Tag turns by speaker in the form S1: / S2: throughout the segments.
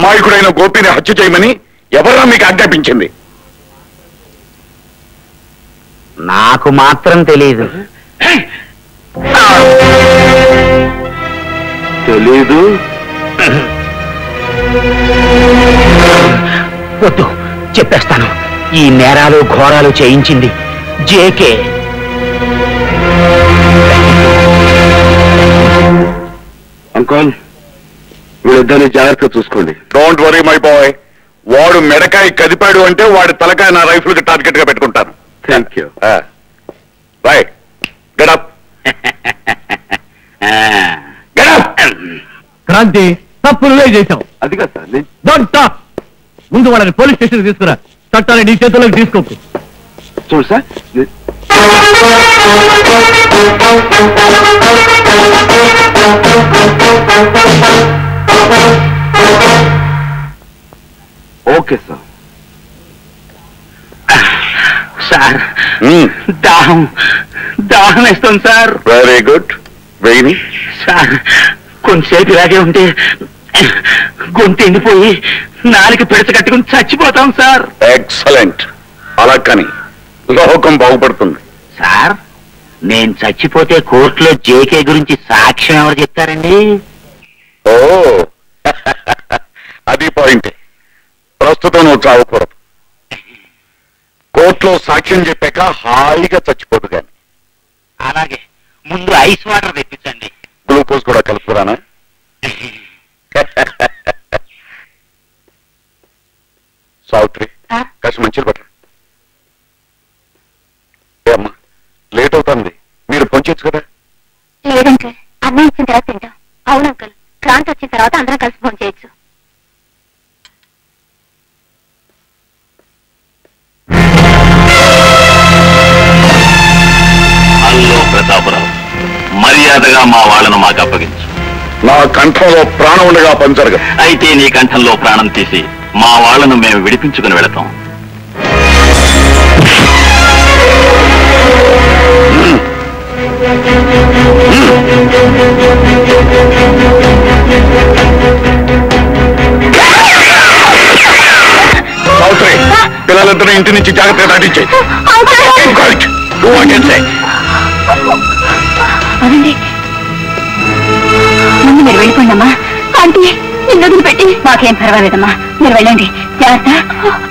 S1: అమాయకుడైన గోపిని హత్య చేయమని ఎవరా మీకు ఆజ్ఞాపించింది?
S2: నాకు మాత్రం తెలియదు
S1: తెలీదు?
S2: వద్దు చెప్పేస్తాను. ఈ నేరాలు ఘోరాలు చేయించింది జేకే.
S1: అంకుల్ వీళ్ళిద్దరిని జాగ్రత్తగా చూసుకోండి. డోంట్ వరీ మై బాయ్ వాడు మెడకాయ కదిపాడు అంటే వాడి తలకాయ నా రైఫిల్కి టార్గెట్గా పెట్టుకుంటాను. Thank you right get up get up
S3: Kranti తప్పు నువ్వే చేశావు.
S1: అది కదా సార్ నేను
S3: ముందు వాళ్ళని పోలీస్ స్టేషన్ తీసుకురా. చట్టాన్ని నీ చేతుల్లోకి తీసుకోకు.
S1: చూడు సార్ ఓకే సార్.
S2: సార్ దాహం దాహం వేస్తుంది సార్.
S1: వెరీ గుడ్ వెయ్యి
S2: సార్ కొంతసేపు ఇలాగే ఉంటే గొంతు ఎండిపోయి నాలుగు పిడచ కట్టుకుని చచ్చిపోతాం సార్.
S1: ఎక్సలెంట్ అలా కానీ లోకం బాగుపడుతుంది.
S2: సార్ నేను చచ్చిపోతే కోర్టులో జేకే గురించి సాక్ష్యం ఎవరు చెప్తారండి?
S1: ఓ. అది పాయింట్. ప్రస్తుతం నువ్వు చావకూడదు. కోర్టులో సాక్ష్యం చెప్పాక హాయిగా చచ్చిపోదు కానీ
S2: అలాగే. ముందు ఐస్ వాటర్ తెప్పించండి.
S1: గ్లూకోజ్ కూడా కలుపుకురానా? సావిత్రి కాస్త మంచిది పట్ట. అమ్మా లేట్ అవుతుంది.
S4: వాళ్ళను మాకు అప్పగించు.
S1: నా కంఠంలో ప్రాణం ఉండగా పంచరుగా.
S4: అయితే నీ కంఠంలో ప్రాణం తీసి మా వాళ్ళను మేము విడిపించుకుని వెళతాం.
S1: సావిత్రి పిల్లలిద్దరూ ఇంటి నుంచి జాగ్రత్తగా దాటించే
S5: అదండి. ముందు మీరు వెళ్ళిపోండి అమ్మా ఆంటీ నిన్ను వదిలిపెట్టి. మాకేం పర్వాలేదమ్మా. మీరు వెళ్ళండి. జాగ్రత్త.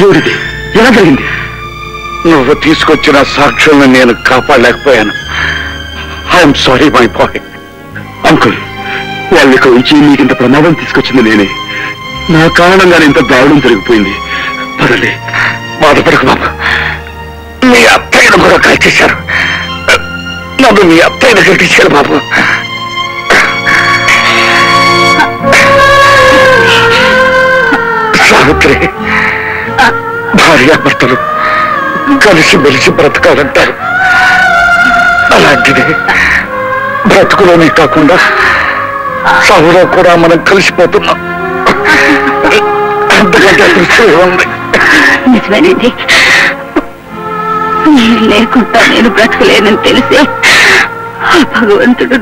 S1: ఎవరిది? ఎలా జరిగింది?
S6: నువ్వు తీసుకొచ్చిన సాక్ష్యాలను నేను కాపాడలేకపోయాను. I'm sorry my boy uncle వాళ్ళకి వచ్చి నీకు ఇంత ప్రమాదం తీసుకొచ్చింది నేనే. నా కారణంగానే ఇంత దారుణం జరిగిపోయింది. పదలే బాధపడకు బాబు. మీ అత్తయ్యను కూడా కాల్చేశారు. నన్ను మీ అత్తయ్య దగ్గరికి తీసుకెళ్ళి బాబు. సావిత్రి. భార్యాభర్తలు కలిసి మెలిసి బ్రతకాలంటారు. అలాంటిది బ్రతుకులోనే కాకుండా సాగులో కూడా మనం కలిసిపోతున్నాం. అంతకంటే ఉంది
S5: నిజమేనండి లేకుండా నేను బ్రతకలేనని తెలిసే ఆ భగవంతుడు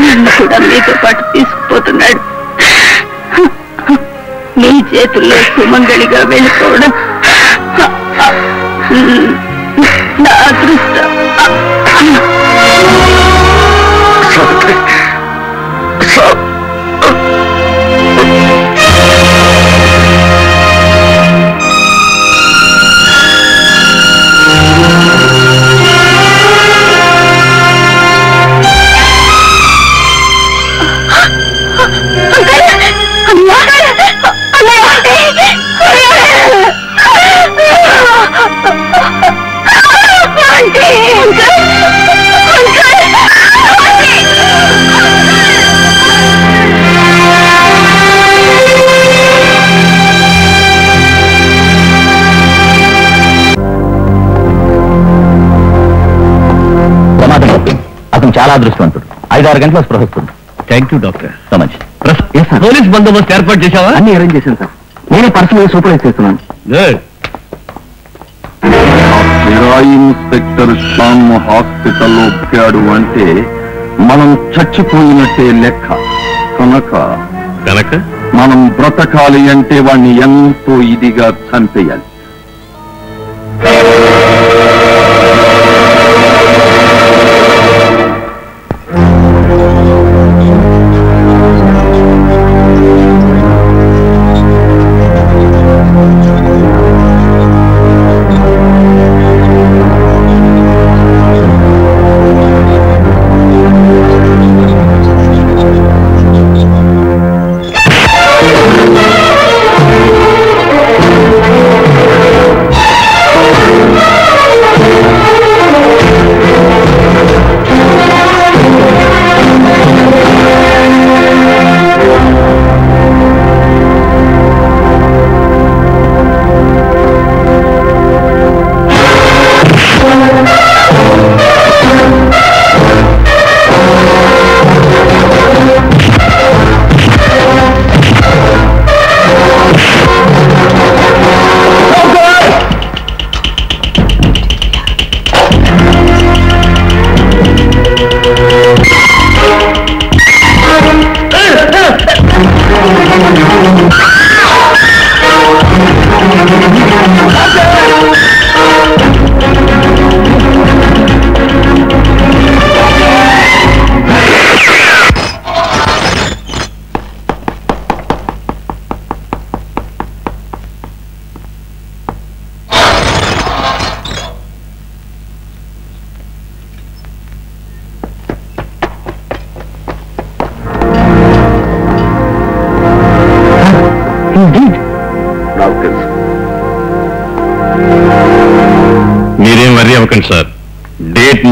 S5: నన్ను కూడా మీతో పాటు తీసుకుపోతున్నాడు. మీ చేతుల్లో సుమంగళిగా వెళ్ళిపోవడం నా అదృష్టం
S6: సావిత్రి సా-
S7: ప్రమాదం. అతను చాలా అదృష్టవంతుడు. ఐదారు గంటల స్పృహిస్తుంది thank you doctor so much police బందోబస్తు ఏర్పాటు చేశావా? అన్ని అరేంజ్ చేశాను సార్ నేనే పర్సనల్ సూపర్వైజ్ చేస్తున్నాను. గుడ్
S6: ఇన్స్పెక్టర్ శ్యామ్ హాస్పిటల్లో ఒప్పాడు అంటే మనం చచ్చిపోయినట్టే లెక్క. కనుక
S8: కనుక?
S6: మనం బ్రతకాలి అంటే వాణ్ణి ఎంతో ఇదిగా చంపేయాలి.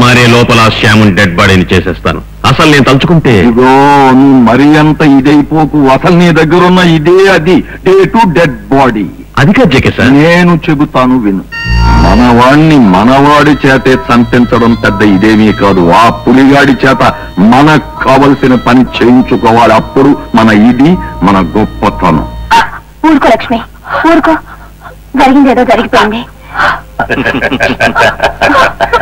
S8: మారే లోపల శ్యామున్ డెడ్ బాడీని చేసేస్తాను. అసలు నేను తలుచుకుంటే
S6: ఇదిగో నువ్వు మరీ అంత ఇదైపోకు. అసలు నీ దగ్గరున్న ఇదే అది. డే టు డెడ్ బాడీ
S8: అది కాదు జేకే సార్.
S6: నేను చెబుతాను విను. మనవాణ్ణి మనవాడి చేతే చంపించడం పెద్ద ఇదేమీ కాదు. ఆ పులిగాడి చేత మనకు కావలసిన పని చేయించుకోవాలి. అప్పుడు మన ఇది మన గొప్పతనం.
S5: ఊరుకో లక్ష్మి. ఊరుకో. జరిగింది ఏదో జరిగిపోయింది.